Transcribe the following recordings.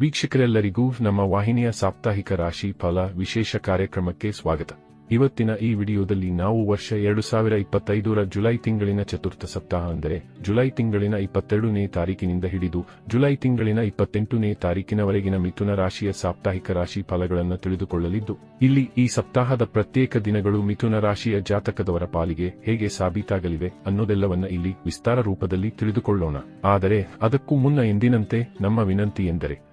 ವೀಕ್ಷಕರೆಲ್ಲರಿಗೂ ನಮ್ಮ ವಾಹಿನಿಯ ಸಾಪ್ತಾಹಿಕ ರಾಶಿ ಫಲ ವಿಶೇಷ ಕಾರ್ಯಕ್ರಮಕ್ಕೆ ಸ್ವಾಗತ. ಇವತ್ತಿನ ಈ ವಿಡಿಯೋದಲ್ಲಿ ನಾವು ವರ್ಷ ಎರಡು ಸಾವಿರ ಇಪ್ಪತ್ತೈದರ ಜುಲೈ ತಿಂಗಳಿನ ಚತುರ್ಥ ಸಪ್ತಾಹ ಅಂದರೆ ಜುಲೈ ತಿಂಗಳಿನ ಇಪ್ಪತ್ತೆರಡನೇ ತಾರೀಕಿನಿಂದ ಹಿಡಿದು ಜುಲೈ ತಿಂಗಳಿನ ಇಪ್ಪತ್ತೆಂಟನೇ ತಾರೀಕಿನವರೆಗಿನ ಮಿಥುನ ರಾಶಿಯ ಸಾಪ್ತಾಹಿಕ ರಾಶಿ ಫಲಗಳನ್ನು ತಿಳಿದುಕೊಳ್ಳಲಿದ್ದು, ಇಲ್ಲಿ ಈ ಸಪ್ತಾಹದ ಪ್ರತ್ಯೇಕ ದಿನಗಳು ಮಿಥುನ ರಾಶಿಯ ಜಾತಕದವರ ಪಾಲಿಗೆ ಹೇಗೆ ಸಾಬೀತಾಗಲಿವೆ ಅನ್ನೋದೆಲ್ಲವನ್ನ ಇಲ್ಲಿ ವಿಸ್ತಾರ ರೂಪದಲ್ಲಿ ತಿಳಿದುಕೊಳ್ಳೋಣ. ಆದರೆ ಅದಕ್ಕೂ ಮುನ್ನ ಎಂದಿನಂತೆ ನಮ್ಮ ವಿನಂತಿ ಎಂದರೆ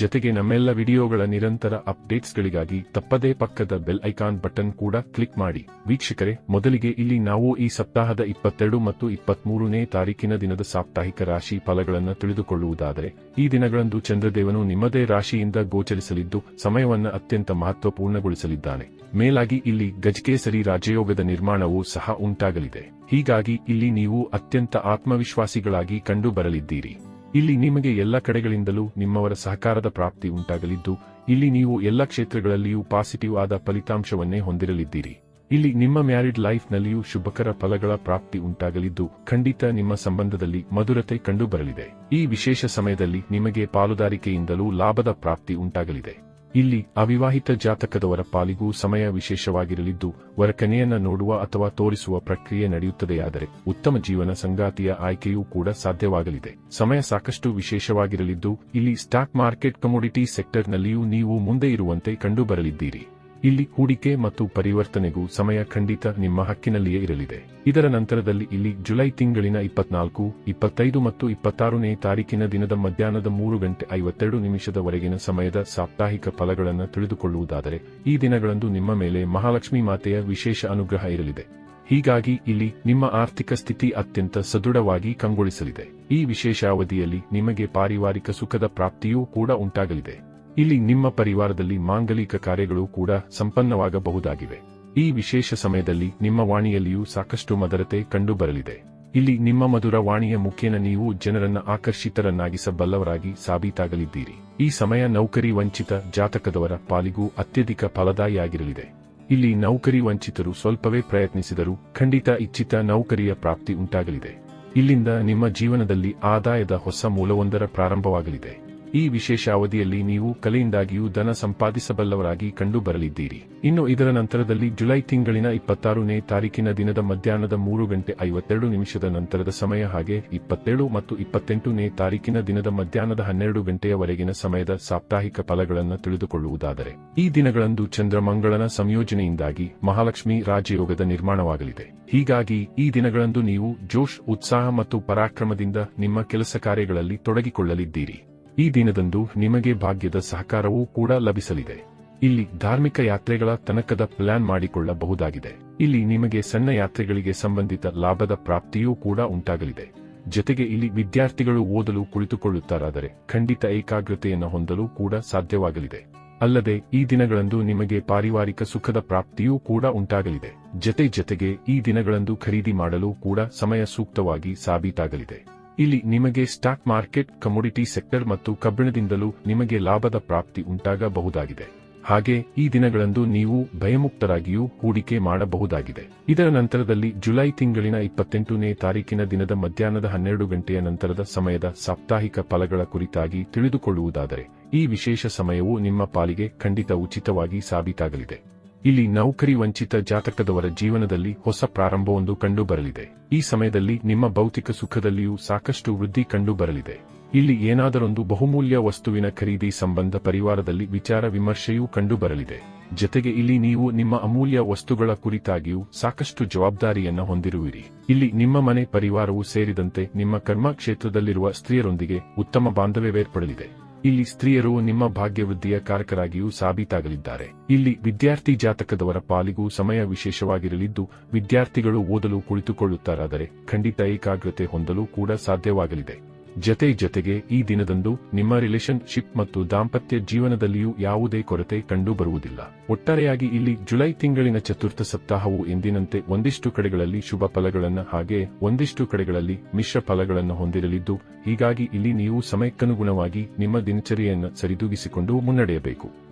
ಜೊತೆಗೆ ನಮ್ಮೆಲ್ಲ ವಿಡಿಯೋಗಳ ನಿರಂತರ ಅಪ್ಡೇಟ್ಸ್ಗಳಿಗಾಗಿ ತಪ್ಪದೇ ಪಕ್ಕದ ಬೆಲ್ ಐಕಾನ್ ಬಟನ್ ಕೂಡ ಕ್ಲಿಕ್ ಮಾಡಿ. ವೀಕ್ಷಕರೇ, ಮೊದಲಿಗೆ ಇಲ್ಲಿ ನಾವು ಈ ಸಪ್ತಾಹದ ಇಪ್ಪತ್ತೆರಡು ಮತ್ತು ಇಪ್ಪತ್ಮೂರನೇ ತಾರೀಕಿನ ದಿನದ ಸಾಪ್ತಾಹಿಕ ರಾಶಿ ಫಲಗಳನ್ನು ತಿಳಿದುಕೊಳ್ಳುವುದಾದರೆ, ಈ ದಿನಗಳಂದು ಚಂದ್ರದೇವನು ನಿಮ್ಮದೇ ರಾಶಿಯಿಂದ ಗೋಚರಿಸಲಿದ್ದು, ಸಮಯವನ್ನು ಅತ್ಯಂತ ಮಹತ್ವಪೂರ್ಣಗೊಳಿಸಲಿದ್ದಾನೆ. ಮೇಲಾಗಿ ಇಲ್ಲಿ ಗಜಕೇಸರಿ ರಾಜಯೋಗದ ನಿರ್ಮಾಣವೂ ಸಹ ಉಂಟಾಗಲಿದೆ. ಹೀಗಾಗಿ ಇಲ್ಲಿ ನೀವು ಅತ್ಯಂತ ಆತ್ಮವಿಶ್ವಾಸಿಗಳಾಗಿ ಕಂಡು ಬರಲಿದ್ದೀರಿ ಇಲ್ಲಿ ನಿಮಗೆ ಎಲ್ಲ ಕಡೆಗಳಿಂದಲೂ ನಿಮ್ಮವರ ಸಹಕಾರದ ಪ್ರಾಪ್ತಿ ಉಂಟಾಗಲಿದ್ದು, ಇಲ್ಲಿ ನೀವು ಎಲ್ಲ ಕ್ಷೇತ್ರಗಳಲ್ಲಿಯೂ ಪಾಸಿಟಿವ್ ಆದ ಫಲಿತಾಂಶವನ್ನೇ ಹೊಂದಿರಲಿದ್ದೀರಿ. ಇಲ್ಲಿ ನಿಮ್ಮ ಮ್ಯಾರಿಡ್ ಲೈಫ್ನಲ್ಲಿಯೂ ಶುಭಕರ ಫಲಗಳ ಪ್ರಾಪ್ತಿ ಉಂಟಾಗಲಿದ್ದು, ಖಂಡಿತ ನಿಮ್ಮ ಸಂಬಂಧದಲ್ಲಿ ಮಧುರತೆ ಕಂಡುಬರಲಿದೆ. ಈ ವಿಶೇಷ ಸಮಯದಲ್ಲಿ ನಿಮಗೆ ಪಾಲುದಾರಿಕೆಯಿಂದಲೂ ಲಾಭದ ಪ್ರಾಪ್ತಿ ಉಂಟಾಗಲಿದೆ. ಇಲ್ಲಿ ಅವಿವಾಹಿತ ಜಾತಕದವರ ಪಾಲಿಗೂ ಸಮಯ ವಿಶೇಷವಾಗಿರಲಿದ್ದು, ವರಕನೆಯನ್ನ ನೋಡುವ ಅಥವಾ ತೋರಿಸುವ ಪ್ರಕ್ರಿಯೆ ನಡೆಯುತ್ತದೆಯಾದರೆ ಉತ್ತಮ ಜೀವನ ಸಂಗಾತಿಯ ಆಯ್ಕೆಯೂ ಕೂಡ ಸಾಧ್ಯವಾಗಲಿದೆ. ಸಮಯ ಸಾಕಷ್ಟು ವಿಶೇಷವಾಗಿರಲಿದ್ದು, ಇಲ್ಲಿ ಸ್ಟಾಕ್ ಮಾರ್ಕೆಟ್ ಕಮೋಡಿಟಿ ಸೆಕ್ಟರ್ನಲ್ಲಿಯೂ ನೀವು ಮುಂದೆ ಇರುವಂತೆ ಕಂಡುಬರಲಿದ್ದೀರಿ. ಇಲ್ಲಿ ಹೂಡಿಕೆ ಮತ್ತು ಪರಿವರ್ತನೆಗೂ ಸಮಯ ಖಂಡಿತ ನಿಮ್ಮ ಹಕ್ಕಿನಲ್ಲಿಯೇ ಇರಲಿದೆ. ಇದರ ನಂತರದಲ್ಲಿ ಇಲ್ಲಿ ಜುಲೈ ತಿಂಗಳಿನ ಇಪ್ಪತ್ನಾಲ್ಕು, ಇಪ್ಪತ್ತೈದು ಮತ್ತು ಇಪ್ಪತ್ತಾರನೇ ತಾರೀಕಿನ ದಿನದ ಮಧ್ಯಾಹ್ನದ ಮೂರು ಗಂಟೆ ಐವತ್ತೆರಡು ನಿಮಿಷದವರೆಗಿನ ಸಮಯದ ಸಾಪ್ತಾಹಿಕ ಫಲಗಳನ್ನು ತಿಳಿದುಕೊಳ್ಳುವುದಾದರೆ, ಈ ದಿನಗಳಂದು ನಿಮ್ಮ ಮೇಲೆ ಮಹಾಲಕ್ಷ್ಮಿ ಮಾತೆಯ ವಿಶೇಷ ಅನುಗ್ರಹ ಇರಲಿದೆ. ಹೀಗಾಗಿ ಇಲ್ಲಿ ನಿಮ್ಮ ಆರ್ಥಿಕ ಸ್ಥಿತಿ ಅತ್ಯಂತ ಸದೃಢವಾಗಿ ಕಂಗೊಳಿಸಲಿದೆ. ಈ ವಿಶೇಷ ಅವಧಿಯಲ್ಲಿ ನಿಮಗೆ ಪಾರಿವಾರಿಕ ಸುಖದ ಪ್ರಾಪ್ತಿಯೂ ಕೂಡ ಉಂಟಾಗಲಿದೆ. ಇಲ್ಲಿ ನಿಮ್ಮ ಪರಿವಾರದಲ್ಲಿ ಮಾಂಗಲಿಕ ಕಾರ್ಯಗಳು ಕೂಡ ಸಂಪನ್ನವಾಗಬಹುದಾಗಿವೆ. ಈ ವಿಶೇಷ ಸಮಯದಲ್ಲಿ ನಿಮ್ಮ ವಾಣಿಯಲ್ಲಿಯೂ ಸಾಕಷ್ಟು ಮದರತೆ ಕಂಡುಬರಲಿದೆ. ಇಲ್ಲಿ ನಿಮ್ಮ ಮಧುರ ವಾಣಿಯ ಮುಖೇನ ನೀವು ಜನರನ್ನ ಆಕರ್ಷಿತರನ್ನಾಗಿಸಬಲ್ಲವರಾಗಿ ಸಾಬೀತಾಗಲಿದ್ದೀರಿ. ಈ ಸಮಯ ನೌಕರಿ ವಂಚಿತ ಜಾತಕದವರ ಪಾಲಿಗೂ ಅತ್ಯಧಿಕ ಫಲದಾಯಿಯಾಗಿರಲಿದೆ. ಇಲ್ಲಿ ನೌಕರಿ ವಂಚಿತರು ಸ್ವಲ್ಪವೇ ಪ್ರಯತ್ನಿಸಿದರೂ ಖಂಡಿತ ಇಚ್ಛಿತ ನೌಕರಿಯ ಪ್ರಾಪ್ತಿ ಉಂಟಾಗಲಿದೆ. ಇಲ್ಲಿಂದ ನಿಮ್ಮ ಜೀವನದಲ್ಲಿ ಆದಾಯದ ಹೊಸ ಮೂಲವೊಂದರ ಪ್ರಾರಂಭವಾಗಲಿದೆ. ಈ ವಿಶೇಷ ಅವಧಿಯಲ್ಲಿ ನೀವು ಕಲೆಯಿಂದಾಗಿಯೂ ಧನ ಸಂಪಾದಿಸಬಲ್ಲವರಾಗಿ ಕಂಡು ಬರಲಿದ್ದೀರಿ ಇನ್ನು ಇದರ ನಂತರದಲ್ಲಿ ಜುಲೈ ತಿಂಗಳಿನ ಇಪ್ಪತ್ತಾರನೇ ತಾರೀಕಿನ ದಿನದ ಮಧ್ಯಾಹ್ನದ ಮೂರು ಗಂಟೆ ಐವತ್ತೆರಡು ನಿಮಿಷದ ನಂತರದ ಸಮಯ ಹಾಗೆ ಇಪ್ಪತ್ತೇಳು ಮತ್ತು ಇಪ್ಪತ್ತೆಂಟನೇ ತಾರೀಕಿನ ದಿನದ ಮಧ್ಯಾಹ್ನದ ಹನ್ನೆರಡು ಗಂಟೆಯವರೆಗಿನ ಸಮಯದ ಸಾಪ್ತಾಹಿಕ ಫಲಗಳನ್ನು ತಿಳಿದುಕೊಳ್ಳುವುದಾದರೆ. ಈ ದಿನಗಳಂದು ಚಂದ್ರಮಂಗಳನ ಸಂಯೋಜನೆಯಿಂದಾಗಿ ಮಹಾಲಕ್ಷ್ಮಿ ರಾಜಯೋಗದ ನಿರ್ಮಾಣವಾಗಲಿದೆ. ಹೀಗಾಗಿ ಈ ದಿನಗಳಂದು ನೀವು ಜೋಶ್, ಉತ್ಸಾಹ ಮತ್ತು ಪರಾಕ್ರಮದಿಂದ ನಿಮ್ಮ ಕೆಲಸ ಕಾರ್ಯಗಳಲ್ಲಿ ತೊಡಗಿಕೊಳ್ಳಲಿದ್ದೀರಿ. ಈ ದಿನದಂದು ನಿಮಗೆ ಭಾಗ್ಯದ ಸಹಕಾರವೂ ಕೂಡ ಲಭಿಸಲಿದೆ. ಇಲ್ಲಿ ಧಾರ್ಮಿಕ ಯಾತ್ರೆಗಳ ತನಕದ ಪ್ಲಾನ್ ಮಾಡಿಕೊಳ್ಳಬಹುದಾಗಿದೆ. ಇಲ್ಲಿ ನಿಮಗೆ ಸಣ್ಣ ಯಾತ್ರೆಗಳಿಗೆ ಸಂಬಂಧಿತ ಲಾಭದ ಪ್ರಾಪ್ತಿಯೂ ಕೂಡ ಉಂಟಾಗಲಿದೆ. ಜೊತೆಗೆ ಇಲ್ಲಿ ವಿದ್ಯಾರ್ಥಿಗಳು ಓದಲು ಕುಳಿತುಕೊಳ್ಳುತ್ತಾರಾದರೆ ಖಂಡಿತ ಏಕಾಗ್ರತೆಯನ್ನು ಹೊಂದಲು ಕೂಡ ಸಾಧ್ಯವಾಗಲಿದೆ. ಅಲ್ಲದೆ ಈ ದಿನಗಳಂದು ನಿಮಗೆ ಪಾರಿವಾರಿಕ ಸುಖದ ಪ್ರಾಪ್ತಿಯೂ ಕೂಡ ಉಂಟಾಗಲಿದೆ. ಜತೆ ಜತೆಗೆ ಈ ದಿನಗಳಂದು ಖರೀದಿ ಮಾಡಲು ಕೂಡ ಸಮಯ ಸೂಕ್ತವಾಗಿ ಸಾಬೀತಾಗಲಿದೆ. ಇಲ್ಲಿ ನಿಮಗೆ ಸ್ಟಾಕ್ ಮಾರ್ಕೆಟ್ ಕಮೋಡಿಟಿ ಸೆಕ್ಟರ್ ಮತ್ತು ಕಬ್ಬಿಣದಿಂದಲೂ ನಿಮಗೆ ಲಾಭದ ಪ್ರಾಪ್ತಿ ಉಂಟಾಗಬಹುದಾಗಿದೆ. ಹಾಗೆ ಈ ದಿನಗಳಂದು ನೀವು ಭಯಮುಕ್ತರಾಗಿಯೂ ಹೂಡಿಕೆ ಮಾಡಬಹುದಾಗಿದೆ. ಇದರ ನಂತರದಲ್ಲಿ ಜುಲೈ ತಿಂಗಳಿನ ಇಪ್ಪತ್ತೆಂಟನೇ ತಾರೀಕಿನ ದಿನದ ಮಧ್ಯಾಹ್ನದ ಹನ್ನೆರಡು ಗಂಟೆಯ ನಂತರದ ಸಮಯದ ಸಾಪ್ತಾಹಿಕ ಫಲಗಳ ಕುರಿತಾಗಿ ತಿಳಿದುಕೊಳ್ಳುವುದಾದರೆ, ಈ ವಿಶೇಷ ಸಮಯವು ನಿಮ್ಮ ಪಾಲಿಗೆ ಖಂಡಿತ ಉಚಿತವಾಗಿ ಸಾಬೀತಾಗಲಿದೆ. ಇಲ್ಲಿ ನೌಕರಿ ವಂಚಿತ ಜಾತಕದವರ ಜೀವನದಲ್ಲಿ ಹೊಸ ಪ್ರಾರಂಭವೊಂದು ಕಂಡುಬರಲಿದೆ. ಈ ಸಮಯದಲ್ಲಿ ನಿಮ್ಮ ಭೌತಿಕ ಸುಖದಲ್ಲಿಯೂ ಸಾಕಷ್ಟು ವೃದ್ಧಿ ಕಂಡುಬರಲಿದೆ. ಇಲ್ಲಿ ಏನಾದರೊಂದು ಬಹುಮೂಲ್ಯ ವಸ್ತುವಿನ ಖರೀದಿ ಸಂಬಂಧ ಪರಿವಾರದಲ್ಲಿ ವಿಚಾರ ವಿಮರ್ಶೆಯೂ ಕಂಡುಬರಲಿದೆ. ಜತೆಗೆ ಇಲ್ಲಿ ನೀವು ನಿಮ್ಮ ಅಮೂಲ್ಯ ವಸ್ತುಗಳ ಕುರಿತಾಗಿಯೂ ಸಾಕಷ್ಟು ಜವಾಬ್ದಾರಿಯನ್ನು ಹೊಂದಿರುವಿರಿ. ಇಲ್ಲಿ ನಿಮ್ಮ ಮನೆ ಪರಿವಾರವೂ ಸೇರಿದಂತೆ ನಿಮ್ಮ ಕರ್ಮ ಕ್ಷೇತ್ರದಲ್ಲಿರುವ ಸ್ತ್ರೀಯರೊಂದಿಗೆ ಉತ್ತಮ ಬಾಂಧವ್ಯವೇರ್ಪಡಲಿದೆ. ಇಲ್ಲಿ ಸ್ತ್ರೀಯರು ನಿಮ್ಮ ಭಾಗ್ಯವೃದ್ಧಿಯ ಕಾರಕರಾಗಿಯೂ ಸಾಬೀತಾಗಲಿದ್ದಾರೆ. ಇಲ್ಲಿ ವಿದ್ಯಾರ್ಥಿ ಜಾತಕದವರ ಪಾಲಿಗೂ ಸಮಯ ವಿಶೇಷವಾಗಿರಲಿದ್ದು, ವಿದ್ಯಾರ್ಥಿಗಳು ಓದಲು ಕುಳಿತುಕೊಳ್ಳುತ್ತಾರಾದರೆ ಖಂಡಿತ ಏಕಾಗ್ರತೆ ಹೊಂದಲು ಕೂಡ ಸಾಧ್ಯವಾಗಲಿದೆ. ಜತೆ ಜತೆಗೆ ಈ ದಿನದಂದು ನಿಮ್ಮ ರಿಲೇಶನ್ಶಿಪ್ ಮತ್ತು ದಾಂಪತ್ಯ ಜೀವನದಲ್ಲಿಯೂ ಯಾವುದೇ ಕೊರತೆ ಕಂಡುಬರುವುದಿಲ್ಲ. ಒಟ್ಟಾರೆಯಾಗಿ ಇಲ್ಲಿ ಜುಲೈ ತಿಂಗಳಿನ ಚತುರ್ಥ ಸಪ್ತಾಹವು ಎಂದಿನಂತೆ ಒಂದಿಷ್ಟು ಕಡೆಗಳಲ್ಲಿ ಶುಭ ಫಲಗಳನ್ನು ಹಾಗೆ ಒಂದಿಷ್ಟು ಕಡೆಗಳಲ್ಲಿ ಮಿಶ್ರ ಫಲಗಳನ್ನು ಹೊಂದಿರಲಿದ್ದು, ಹೀಗಾಗಿ ಇಲ್ಲಿ ನೀವು ಸಮಯಕ್ಕನುಗುಣವಾಗಿ ನಿಮ್ಮ ದಿನಚರಿಯನ್ನು ಸರಿದೂಗಿಸಿಕೊಂಡು ಮುನ್ನಡೆಯಬೇಕು.